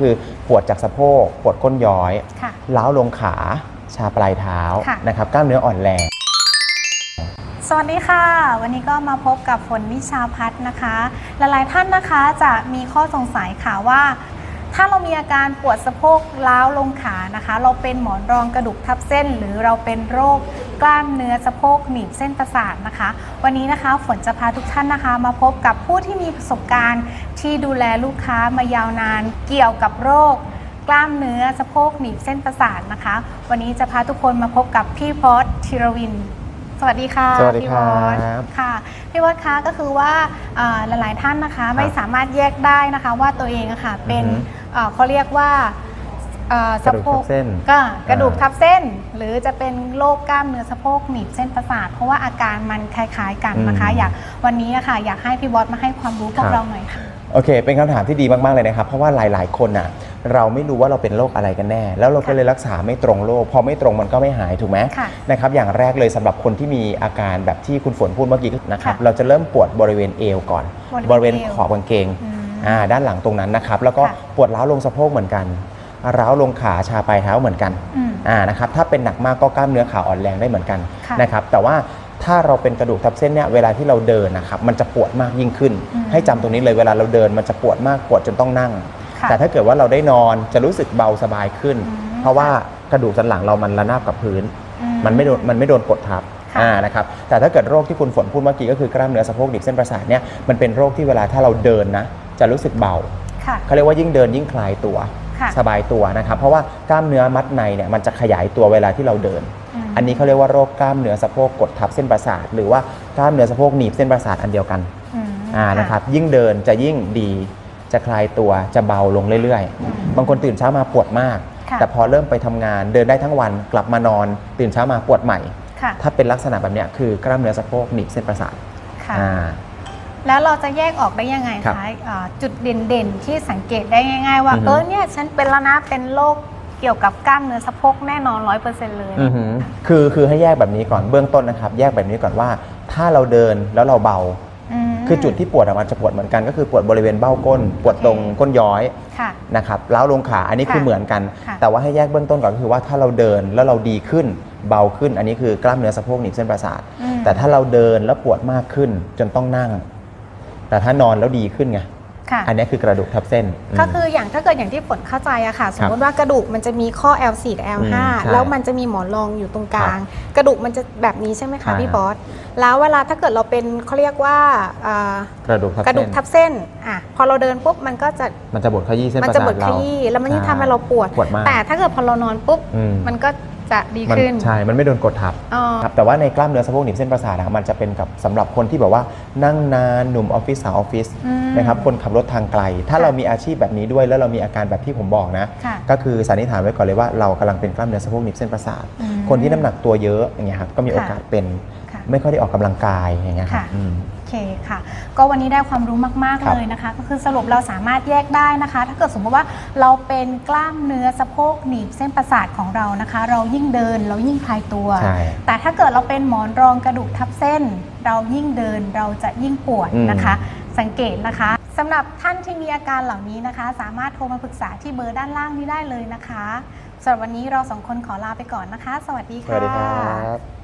คือปวดจากสะโพกปวดก้นย้อยค่ะล้าวลงขาชาปลายเท้าค่ะ นะครับกล้ามเนื้ออ่อนแรง สวัสดีค่ะ วันนี้ก็มาพบกับฝนวิชาพัฒน์นะคะ หลายๆท่านนะคะจะมีข้อสงสัยค่ะว่า ถ้าเรามีอาการปวดสะโพกล้าวลงขานะคะ เราเป็นหมอนรองกระดูกทับเส้น หรือเราเป็นโรคกล้ามเนื้อสะโพกหนีบเส้นประสาทนะคะ วันนี้นะคะฝนจะพาทุกท่านนะคะ มาพบกับผู้ที่มีประสบการณ์ที่ดูแลลูกค้ามายาวนาน เกี่ยวกับโรค กล้ามเนื้อสะโพกหนีบเส้นประสาทนะคะ วันนี้จะพาทุกคนมาพบกับพี่พอสธีรวินสวัสดีค่ะสวัสดีพี่ครัวบอสค่ะพี่วอสคะก็คือว่าเอ่อหลาย ๆ ท่านนะคะ ไม่สามารถแยกได้นะคะ ว่าตัวเองอะค่ะเป็นอือฮึ เอ่อเขาเรียกว่าเอ่อกระดูกทับเส้นก็กระดูกอ่า ทับเส้น หรือจะเป็นโรคกล้ามเนื้อสะโพกหนีบเส้นประสาท เพราะว่าอาการมันคล้ายๆกันนะคะ อยากวันนี้อะค่ะอยากให้พี่วอสมาให้ความรู้พวกเราหน่อยค่ะ โอเค เป็นคำถามที่ดีมาก ๆ เลยนะครับ เพราะว่าหลาย ๆ คนอะ เราไม่รู้ว่าเราเป็นโรคอะไรกันแน่ แล้วเราก็ค่ะเลยรักษาไม่ตรงโรค พอไม่ตรงมันก็ไม่หายถูกไหมค่ะนะครับ อย่างแรกเลยสำหรับคนที่มีอาการแบบที่คุณฝนพูดเมื่อกี้นะครับ ค่ะเราจะเริ่มปวดบริเวณเอวก่อน บบริริเวเวณณเอวขอบกางเกง อืม อ่าด้านหลังตรงนั้นนะครับ แล้วก็ค่ะปวดร้าวลงสะโพกเหมือนกันร้าวลงขาชาปลายเท้าเหมือนกันอืมอ่านะครับถ้าเป็นหนักมากก็กล้ามเนื้อขาอ่อนแรงได้เหมือนกันค่ะนะครับแต่ว่าถ้าเราเป็นกระดูกทับเส้นเนี่ยเวลาที่เราเดินนะครับมันจะปวดมากยิ่งขึ้น อืม ให้จำตรงนี้เลยเวลาเราเดินมันจะปวดมากปวดจนต้องนั่ง ค่ะ แต่ถ้าเกิดว่าเราได้นอนจะรู้สึกเบาสบายขึ้น อืม เพราะว่ากระดูกสันหลังเรามันระนาบกับพื้น อื มันไม่โดนมันไม่โดนกดทับค่ะอ่านะครับแต่ถ้าเกิดโรคที่คุณฝนพูดเมื่อกี้ก็คือกล้ามเนื้อสะโพกดิบเส้นประสาทเนี่ยมันเป็นโรคที่เวลาถ้าเราเดินนะ จะรู้สึกเบาค่ะ เขาเรียกว่ายิ่งเดินยิ่งคลายตัว ค่ะ สบายตัวนะครับ เพราะว่ากล้ามเนื้อมัดในเนี่ยมันจะขยายตัวเวลาที่เราเดินอืมอันนี้เขาเรียกว่าโรคกล้ามเนื้อสะโพกกดทับเส้นประสาท หรือว่ากล้ามเนื้อสะโพกหนีบเส้นประสาทอันเดียวกันอืมอ่านะครับยิ่งเดินจะยิ่งดีจะคลายตัวจะเบาลงเรื่อยๆบางคนตื่นเช้ามาปวดมาก ค่ะ แต่พอเริ่มไปทำงานเดินได้ทั้งวันกลับมานอน ตื่นเช้ามาปวดใหม่ ค่ะถ้าเป็นลักษณะแบบเนี้ยคือกล้ามเนื้อสะโพกหนีบเส้นประสาทค่ะ อ่า แล้วเราจะแยกออกได้ยังไงครับคะอ่าจุดเด่นๆ ที่สังเกตได้ง่าย ๆ ว่าอือฮึเออเนี่ยฉันเป็นแล้วนะเป็นโรคเกี่ยวกับกล้ามเนื้อสะโพกแน่นอนร้อยเปอร์เซ็นต์เลยอือหือคือคือให้แยกแบบนี้ก่อนเบื้องต้นนะครับ แยกแบบนี้ก่อนว่า ถ้าเราเดินแล้วเราเบามคือจุดที่ปวดอะมันจะปวดเหมือนกันก็คือปวดบริเวณเบ้าก้น ปวดตรงก้นย้อยค่ะนะครับล้าวลงขาอันนี้ค่ะคือเหมือนกันค่ะแต่ว่าให้แยกเบื้องต้นก่อนก็คือว่าถ้าเราเดินแล้วเราดีขึ้นเบาขึ้น อันนี้คือกล้ามเนื้อสะโพกหนีบเส้นประสาทอืมแต่ถ้าเราเดินแล้วปวดมากขึ้นจนต้องนั่ง แต่ถ้านอนแล้วดีขึ้นไงค่ะอันนี้คือกระดูกทับเส้น ก็มคืออย่างถ้าเกิดอย่างที่ฝนเข้าใจอะค่ะ สมมติว่ากระดูกมันจะมีข้อ L4 กับ L5 อืมใช่แล้วมันจะมีหมอนรองอยู่ตรงกลาง กระดูกมันจะแบบนี้ใช่ไหมใช่คะพี่บอสแล้วเวลาถ้าเกิดเราเป็นเขาเรียกว่าอ่ากระดูกทับกระดูเส้กนทับเส้นอะพอเราเดินปุ๊บมันก็จะมันจะบดขยี้เส้นมันประจะสาบทดขเรายี้แล้วมันยิ่งใช่ทำให้เราปวดปวดมากแต่ถ้าเกิดพอเรานอนปุ๊บอืมมันก็ จะดีมันขึ้น ใช่ มันไม่โดนกดทับอ๋อ ครับแต่ว่าในกล้ามเนื้อสะโพกหนีบเส้นประสาทนะครับมันจะเป็นกับสำหรับคนที่แบบว่านั่งนานหนุ่มออฟฟิศสาวออฟฟิศอืมนะครับคนขับรถทางไกล ถ้าค่ะเรามีอาชีพแบบนี้ด้วยแล้วเรามีอาการแบบที่ผมบอกนะ ค่ะก็คือสันนิษฐานไว้ก่อนเลยว่าเรากำลังเป็นกล้ามเนื้อสะโพกหนีบเส้นประสาท อืมคนที่น้ำหนักตัวเยอะอย่างเงี้ยครับก็มีโอกาสเป็น ค่ะไม่ค่อยได้ออกกำลังกายอย่างเงี้ยครับค่ะ อืมโอ เคค่ะ ก็วันนี้ได้ความรู้มากครับๆเลยนะคะ ก็คือสรุปเราสามารถแยกได้นะคะ ถ้าเกิดสมมติว่าเราเป็นกล้ามเนื้อสะโพกหนีบเส้นประสาทของเรานะคะ เรายิ่งเดินเรายิ่งคลายตัว ใช่แต่ถ้าเกิดเราเป็นหมอนรองกระดูกทับเส้น เรายิ่งเดินเราจะยิ่งปวดอืมนะคะ สังเกตนะคะสำหรับท่านที่มีอาการเหล่านี้นะคะ สามารถโทรมาปรึกษาที่เบอร์ด้านล่างนี้ได้เลยนะคะสำหรับวันนี้เราสองคนขอลาไปก่อนนะคะ สวัสดีสค่ะ วัสดีครับ